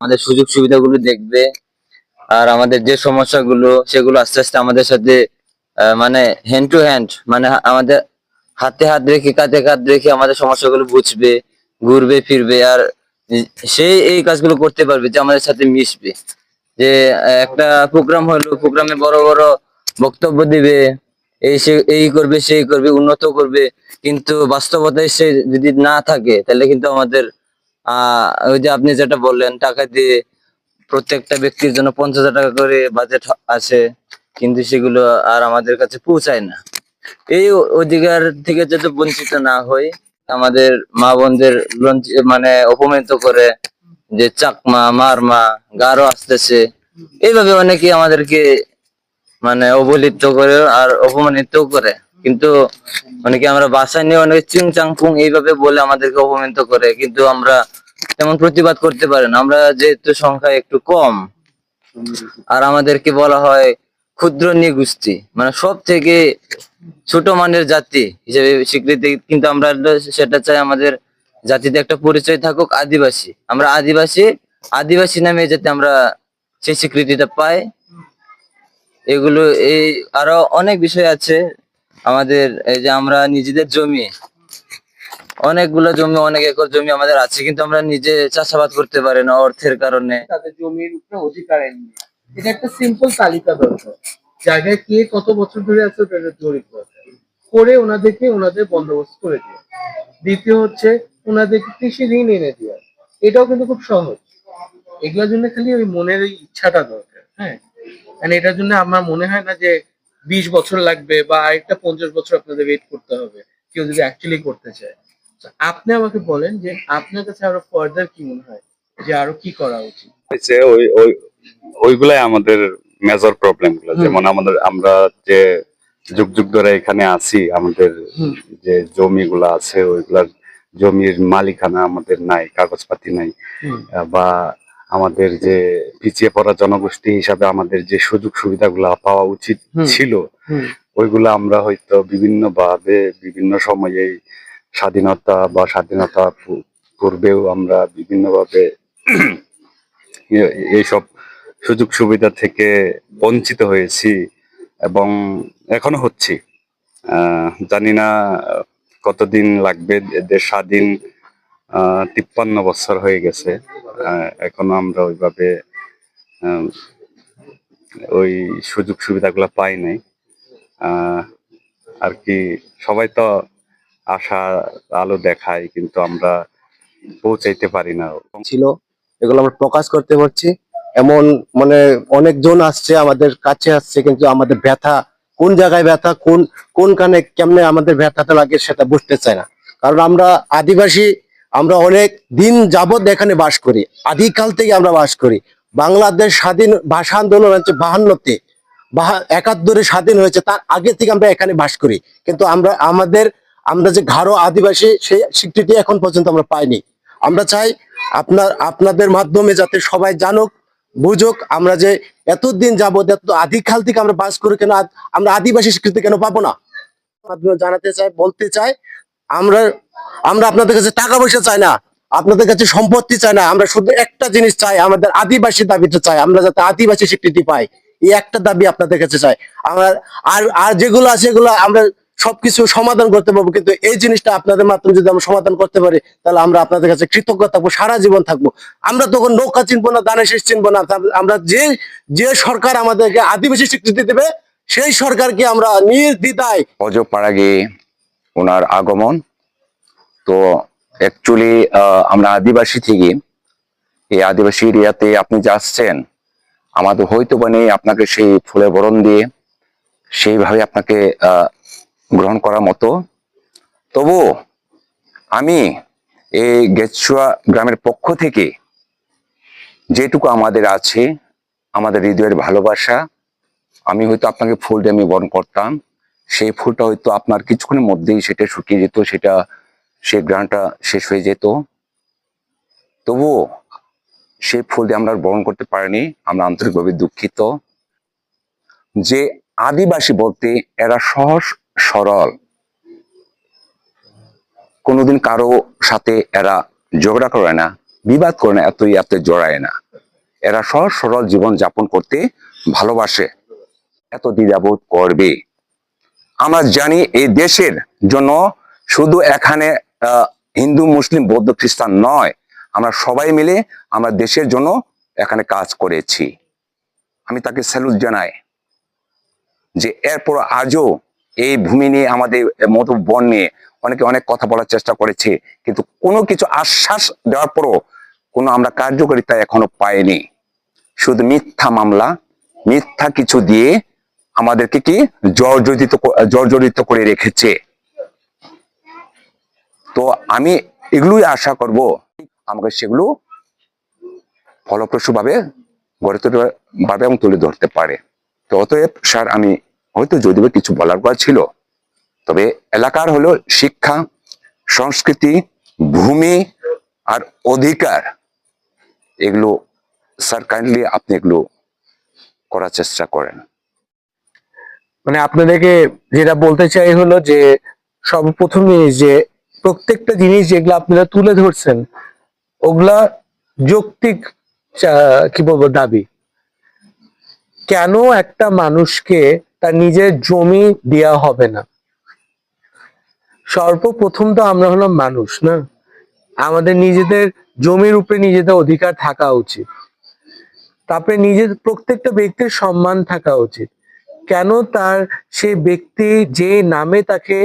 আমাদের সুযোগ সুবিধাগুলো দেখবে আর আমাদের যে সমস্যাগুলো, সেগুলো আস্তে আস্তে আমাদের সাথে মানে হ্যান্ড টু হ্যান্ড মানে আমাদের হাতে হাত রেখে, কাঁধে কাঁধ রেখে আমাদের সমস্যাগুলো বুঝবে, ঘুরবে, ফিরবে আর সেই এই কাজগুলো করতে পারবে যে আমাদের সাথে মিশবে। যে একটা প্রোগ্রাম হলো, প্রোগ্রামে বড় বড় বক্তব্য দিবে, এই সে, এই করবে, সেই করবে, উন্নত করবে, কিন্তু বাস্তবতায় সে যদি না থাকে, তাহলে কিন্তু আমাদের ওই যে আপনি যেটা বললেন, টাকা দিয়ে প্রত্যেকটা ব্যক্তির জন্য পঞ্চাশ টাকা করে বাজেট আছে, কিন্তু সেগুলো আর আমাদের কাছে পৌঁছায় না। এই অধিকার থেকে যাতে বঞ্চিত না হই, আমাদের মা বোনদের মানে অপমানিত করে যে চাকমা, মারমা, গারো আসতেছে, এইভাবে অনেকে আমাদেরকে মানে অবহেলিত করে আর অপমানিত করে। কিন্তু অনেকে আমরা বাসায় নিয়ে অনেকে চিং চাং পুং এইভাবে বলে আমাদেরকে অপমানিত করে, কিন্তু আমরা তেমন প্রতিবাদ করতে পারেন আমরা যেহেতু সংখ্যা একটু কম, আর আমাদেরকে বলা হয় ক্ষুদ্র নিগোষ্ঠী মানে সব থেকে ছোট মানের জাতি হিসেবে স্বীকৃতি, কিন্তু আমরা সেটা চাই আমাদের জাতিতে একটা পরিচয় থাকুক, আদিবাসী। আমরা আদিবাসী আদিবাসী নামে যাতে আমরা সেই স্বীকৃতিটা পাই। এগুলো এই আরও অনেক বিষয় আছে আমাদের, এই যে আমরা নিজেদের জমি, অনেকগুলো জমি, অনেক একর জমি আমাদের আছে, কিন্তু আমরা নিজে চাষাবাদ করতে পারি না অর্থের কারণে। তাদের জমির উপরে এটা একটা সিম্পল তালিকা দরকার। জায়গায় কে কত বছর ধরে আছে করে ওনাদেরকে ওনাদের বন্দোবস্ত করে দেওয়া। দ্বিতীয় হচ্ছে, ওনাদেরকে কৃষি ঋণ এনে দেওয়া। এটাও কিন্তু খুব সহজ। এগুলোর জন্য খালি ওই মনের ওই ইচ্ছাটা দরকার হ্যাঁ? মানে এটার জন্য আমার মনে হয় না যে বিশ বছর লাগবে বা আরেকটা পঞ্চাশ বছর আপনাদের ওয়েট করতে হবে কেউ যদি অ্যাকচুয়ালি করতে চায়। আপনি আমাকে বলেন যে আপনার কাছে আরও ফার্দার কি মনে হয়? যে আরও কি করা উচিত? ওই ওই ওইগুলাই আমাদের মেজর প্রবলেমগুলো। যেমন আমাদের আমরা যে যুগ যুগ ধরে এখানে আছি আমাদের। যে জমিগুলো আছে ওইগুলার জমির মালিকানা আমাদের নাই কাগজপাতি নাই। বা আমাদের যে পিছিয়ে পড়া জনগোষ্ঠী হিসাবে আমাদের যে সুযোগ সুবিধাগুলো পাওয়া উচিত ছিল ওইগুলো আমরা হয়তো বিভিন্ন ভাবে বিভিন্ন সময়ে স্বাধীনতা বা স্বাধীনতা পূর্বেও আমরা বিভিন্নভাবে এইসব সুযোগ সুবিধা থেকে বঞ্চিত হয়েছি এবং এখনও হচ্ছি। আহ, জানি না কতদিন লাগবে দেশ স্বাধীন তিপ্পান্ন বছর হয়ে গেছে। এখনও আমরা ওইভাবে ওই সুযোগ সুবিধাগুলো পাই নাই। আর কি, সবাই তো আশা আলো দেখায়, কিন্তু আমরা পৌঁছাইতে পারি না। ছিল, এগুলো আমরা প্রকাশ করতে পারছি। এমন মানে অনেকজন আসছে, আমাদের কাছে আসছে, কিন্তু আমাদের ব্যথা, কোন জায়গায় ব্যথা, কোন কোন কানে কেমনে আমাদের ব্যথাটা লাগে সেটা বুঝতে চায় না। কারণ আমরা আদিবাসী আমরা অনেক দিন যাবত এখানে বাস করি। আদিকাল থেকে আমরা বাস করি। বাংলাদেশ স্বাধীন ভাষা আন্দোলন হচ্ছে বাহান্নতে। বাহা, একাত্তরে স্বাধীন হয়েছে, তার আগে থেকে আমরা এখানে বাস করি। কিন্তু আমরা, আমাদের, আমরা যে ঘাড়ো আদিবাসী, সেই স্বীকৃতি এখন পর্যন্ত আমরা পাইনি। আমরা চাই আপনার, আপনাদের মাধ্যমে যাতে সবাই জানুক, বুঝুক, আমরা যে এতদিন যাবত এত আদিকাল থেকে আমরা বাস করি কেন আমরা আদিবাসী স্বীকৃতি কেন পাবো না? জানাতে চাই, বলতে চাই আমরা আমরা আপনাদের কাছে টাকা পয়সা চাই না, আপনাদের কাছে সম্পত্তি চাই না, আমরা শুধু একটা জিনিস চাই, আমাদের আদিবাসী দাবিটা চাই, আমরা যাতে আদিবাসী স্বীকৃতি পাই, এই একটা দাবি আপনাদের কাছে চাই। আমরা আর আর যেগুলো আছে এগুলো আমরা সবকিছু সমাধান করতে পারব, কিন্তু এই জিনিসটা আপনাদের মাধ্যমে যদি আমরা সমাধান করতে পারি, তাহলে আমরা আপনাদের কাছে কৃতজ্ঞ থাকব, সারা জীবন থাকব। আমরা তখন নৌকা চিনবো না দানে শেষ চিনবো না আমরা যে যে সরকার আমাদেরকে আদিবাসী স্বীকৃতি দেবে, সেই সরকারকে আমরা নির্দ্বিধায় অজপাড়াগে ওনার আগমন। তো অ্যাকচুয়ালি আমরা আদিবাসী থেকে, এই আদিবাসী এরিয়াতে আপনি যে আসছেন, আমাদের হয়তো মানে আপনাকে সেই ফুলে বরণ দিয়ে, সেইভাবে আপনাকে গ্রহণ করার মতো। তবু আমি এই গেছুয়া গ্রামের পক্ষ থেকে যেটুকু আমাদের আছে, আমাদের হৃদয়ের ভালোবাসা, আমি হয়তো আপনাকে ফুল দিয়ে আমি বরণ করতাম। সেই ফুলটা হয়তো আপনার কিছুক্ষণের মধ্যেই সেটা শুকিয়ে যেত, সেটা, সেই গ্রানটা শেষ হয়ে যেত। তবুও সেই ফুল দিয়ে আমরা বরণ করতে পারিনি, আমরা আন্তরিকভাবে দুঃখিত। যে আদিবাসী বলতে এরা সহজ সরল। কোনোদিন কারও সাথে এরা ঝগড়া করে না, বিবাদ করে না, এতই এত জড়ায় না। এরা সহজ সরল জীবন যাপন করতে ভালোবাসে। এত দ্বিধাবোধ করবে। আমরা জানি এই দেশের জন্য শুধু এখানে হিন্দু, মুসলিম, বৌদ্ধ, খ্রিস্টান নয়, আমরা সবাই মিলে আমরা দেশের জন্য এখানে কাজ করেছি। আমি তাকে স্যালুট জানাই যে এরপর আজও এই ভূমি নিয়ে আমাদের মতো বন নিয়ে অনেকে অনেক কথা বলার চেষ্টা করেছে, কিন্তু কোনো কিছু আশ্বাস দেওয়ার পরও কোনো আমরা কার্যকারিতা এখনও পাইনি। শুধু মিথ্যা মামলা, মিথ্যা কিছু দিয়ে আমাদেরকে কি জর্জরিত জর্জরিত করে রেখেছে। তো আমি এগুলোই আশা করব, আমাকে সেগুলো ফলপ্রসূ ভাবে গড়ে তুলতে পারবে এবং তুলে ধরতে পারে। তো অতএব স্যার, আমি হয়তো যদিও কিছু বলার কথা ছিল, তবে এলাকার হলো শিক্ষা, সংস্কৃতি, ভূমি আর অধিকার। এগুলো, স্যার কাইন্ডলি আপনি এগুলো করার চেষ্টা করেন। মানে আপনাদেরকে যেটা বলতে চাই হলো যে, সর্বপ্রথম যে প্রত্যেকটা জিনিস যেগুলো আপনারা তুলে ধরছেন, ওগুলা যৌক্তিক কি বলব, দাবি। কেন একটা মানুষকে তার নিজের জমি দেয়া হবে না? সর্বপ্রথম তো আমরা হলাম মানুষ, না? আমাদের নিজেদের জমির উপরে নিজেদের অধিকার থাকা উচিত। তারপরে নিজের প্রত্যেকটা ব্যক্তির সম্মান থাকা উচিত। কেন তার সে ব্যক্তি যে নামে তাকে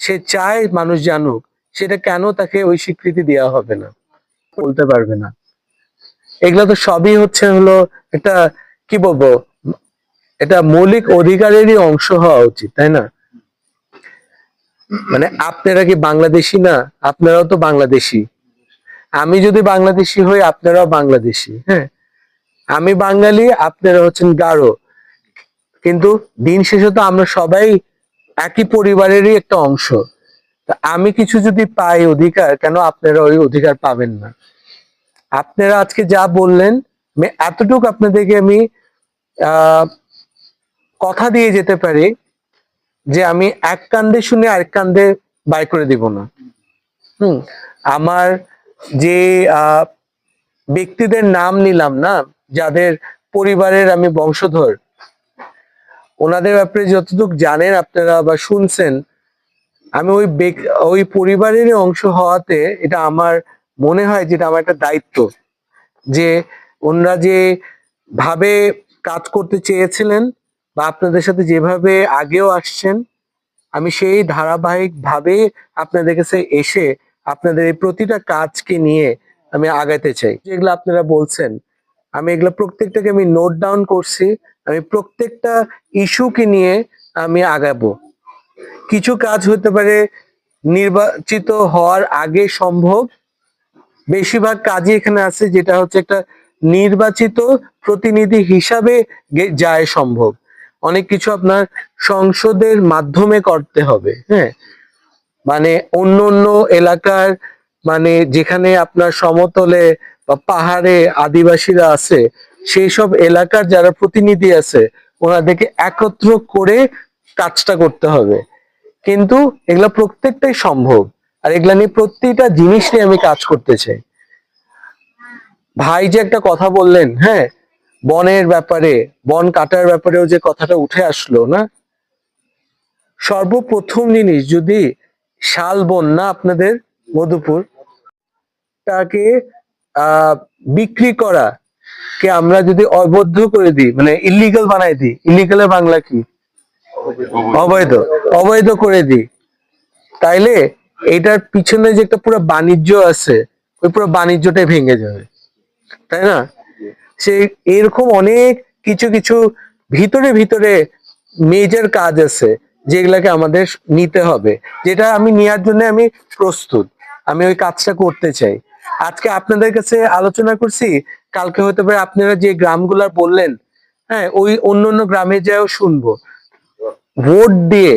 সে চায় মানুষ জানুক, সেটা কেন তাকে ওই স্বীকৃতি দেওয়া হবে না? বলতে পারবে না। এগুলো তো সবই হচ্ছে হলো এটা কি বলব, এটা মৌলিক অধিকারেরই অংশ হওয়া উচিত, তাই না? মানে আপনারা কি বাংলাদেশি না? আপনারাও তো বাংলাদেশি। আমি যদি বাংলাদেশি হই, আপনারাও বাংলাদেশি হ্যাঁ? আমি বাঙালি, আপনারা হচ্ছেন গারো। কিন্তু দিন শেষে তো আমরা সবাই একই পরিবারেরই একটা অংশ। আমি কিছু যদি পাই অধিকার, কেন আপনারা ওই অধিকার পাবেন না? আপনারা আজকে যা বললেন এতটুকু আপনাদেরকে আমি কথা দিয়ে যেতে পারি যে আমি এক কান্দে শুনে আরেক কান্দে বাই করে দিব না। হুম, আমার যে ব্যক্তিদের নাম নিলাম না, যাদের পরিবারের আমি বংশধর ওনাদের ব্যাপারে যতটুকু জানেন আপনারা বা শুনছেন, আমি ওই ওই পরিবারেরই অংশ হওয়াতে এটা আমার মনে হয় যেটা আমার একটা দায়িত্ব, যে ওনারা যে ভাবে কাজ করতে চেয়েছিলেন বা আপনাদের সাথে যেভাবে আগেও আসছেন, আমি সেই ধারাবাহিক ভাবে আপনাদের কাছে এসে আপনাদের এই প্রতিটা কাজকে নিয়ে আমি আগাতে চাই। যেগুলো আপনারা বলছেন, আমি এগুলো প্রত্যেকটাকে আমি নোট ডাউন করছি। আমি প্রত্যেকটা ইস্যুকে নিয়ে আমি আগাবো। কিছু কাজ হতে পারে নির্বাচিত হওয়ার আগে সম্ভব। বেশিরভাগ কাজই এখানে আছে যেটা হচ্ছে একটা নির্বাচিত প্রতিনিধি হিসাবে যায় সম্ভব। অনেক কিছু আপনার সংসদের মাধ্যমে করতে হবে হ্যাঁ? মানে অন্য অন্য এলাকার মানে যেখানে আপনার সমতলে বা পাহাড়ে আদিবাসীরা আছে সেই সব এলাকার যারা প্রতিনিধি আছে, ওনাদেরকে একত্র করে কাজটা করতে হবে। কিন্তু এগুলা প্রত্যেকটাই সম্ভব। আর এগুলা নিয়ে প্রত্যেকটা জিনিস নিয়ে আমি কাজ করতে চাই। ভাই যে একটা কথা বললেন হ্যাঁ? বনের ব্যাপারে, বন কাটার ব্যাপারেও যে কথাটা উঠে আসলো, না? সর্বপ্রথম জিনিস যদি শাল, বন, না আপনাদের মধুপুর, তাকে বিক্রি করা কে আমরা যদি অবৈধ করে দিই মানে ইলিগাল বানাই দিই ইলিগালের বাংলা কি? অবৈধ অবৈধ করে দিই। তাইলে এটার পিছনে যে একটা পুরো বাণিজ্য আছে, ওই পুরো বাণিজ্যটাই ভেঙে যাবে। তাই না? সেই এরকম অনেক কিছু কিছু ভিতরে ভিতরে মেজর কাজ আছে, যেগুলাকে আমাদের নিতে হবে। যেটা আমি নেওয়ার জন্য আমি প্রস্তুত। আমি ওই কাজটা করতে চাই। আজকে আপনাদের কাছে আলোচনা করছি কালকে হতে পারে আপনারা যে গ্রামগুলার বললেন হ্যাঁ ওই অন্য অন্য গ্রামে যাও শুনব। ভোট দিয়ে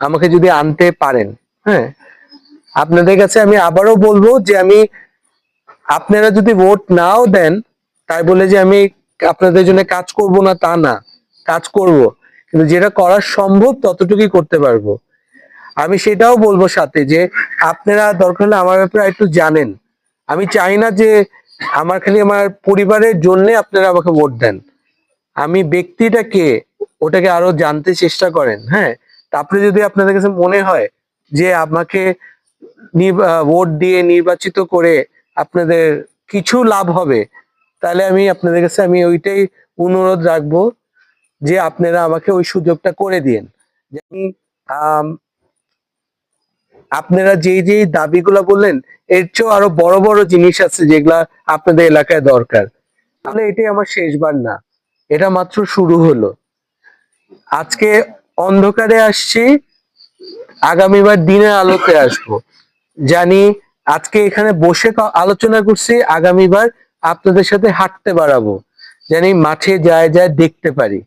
আমাকে যদি আনতে পারেন হ্যাঁ আপনাদের কাছে আমি আবারও বলব যে আমি, আপনারা যদি ভোট নাও দেন, তাই বলে যে আমি আপনাদের জন্য কাজ করব না তা না, কাজ করব। কিন্তু যেটা করা সম্ভব ততটুকুই করতে পারব। আমি সেটাও বলব সাথে যে আপনারা দরকার হলে আমার ব্যাপারে একটু জানেন। আমি চাই না যে আমার খালি আমার পরিবারের জন্য আপনারা আমাকে ভোট দেন। আমি ব্যক্তিটাকে ওটাকে আরও জানতে চেষ্টা করেন হ্যাঁ? তারপরে যদি আপনাদের কাছে মনে হয় যে আমাকে ভোট দিয়ে নির্বাচিত করে আপনাদের কিছু লাভ হবে তাহলে আমি আপনাদের কাছে আমি ওইটাই অনুরোধ রাখব যে আপনারা আমাকে ওই সুযোগটা করে দিন। আম, আপনারা যেই যেই দাবিগুলো বললেন, এর চেয়েও আরও বড় বড় জিনিস আছে যেগুলা আপনাদের এলাকায় দরকার। তাহলে এটাই আমার শেষবার না। এটা মাত্র শুরু হলো। আজকে অন্ধকারে আসছি, আগামীবার দিনের আলোতে আসব। জানি আজকে এখানে বসে আলোচনা করছি, আগামীবার আপনাদের সাথে হাঁটতে বাড়াবো। জানি মাঠে যায় যায় দেখতে পারি,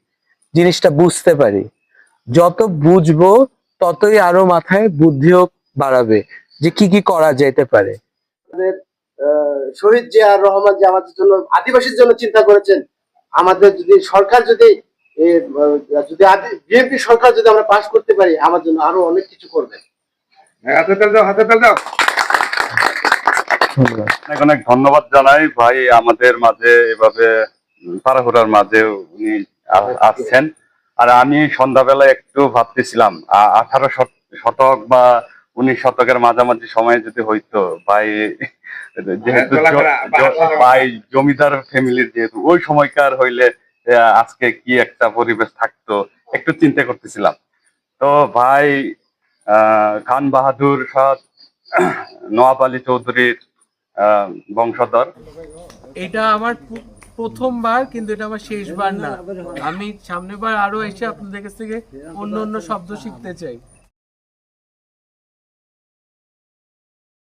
জিনিসটা বুঝতে পারি। যত বুঝব, ততই আরও মাথায় বুদ্ধিও বাড়াবে যে কি কি করা যেতে পারে? শহীদ জিয়া রহমান যে আমাদের জন্য আদিবাসীর জন্য চিন্তা করেছেন আমাদের যদি সরকার যদি যদি বিএনপি সরকার যদি আমরা পাশ করতে পারি আমার জন্য আরও অনেক কিছু করবে। হাতে তাল দাও হাতে তাল দাও। অনেক অনেক ধন্যবাদ জানাই ভাই আমাদের মাঝে এভাবে পাড়াহুড়ার মাঝে উনি আসছেন। আর আমি সন্ধ্যাবেলা একটু ভাবতেছিলাম আঠারো শত- শতক বা উনিশ শতকের মাঝামাঝি সময়ে যদি হইতো ভাই যেহেতু জ- ভাই জমিদার ফ্যামিলির যেহেতু ওই সময়কার হইলে আজকে কি একটা পরিবেশ থাকতো একটু চিন্তা করতেছিলাম। তো ভাই আহ, খান বাহাদুর শাহ নওয়াব আলী চৌধুরীর আহ, বংশধর। এটা আমার প্রথমবার কিন্তু এটা আমার শেষবার না। আমি সামনেবার আরও এসে আপনাদের কাছ থেকে অন্য অন্য শব্দ শিখতে চাই।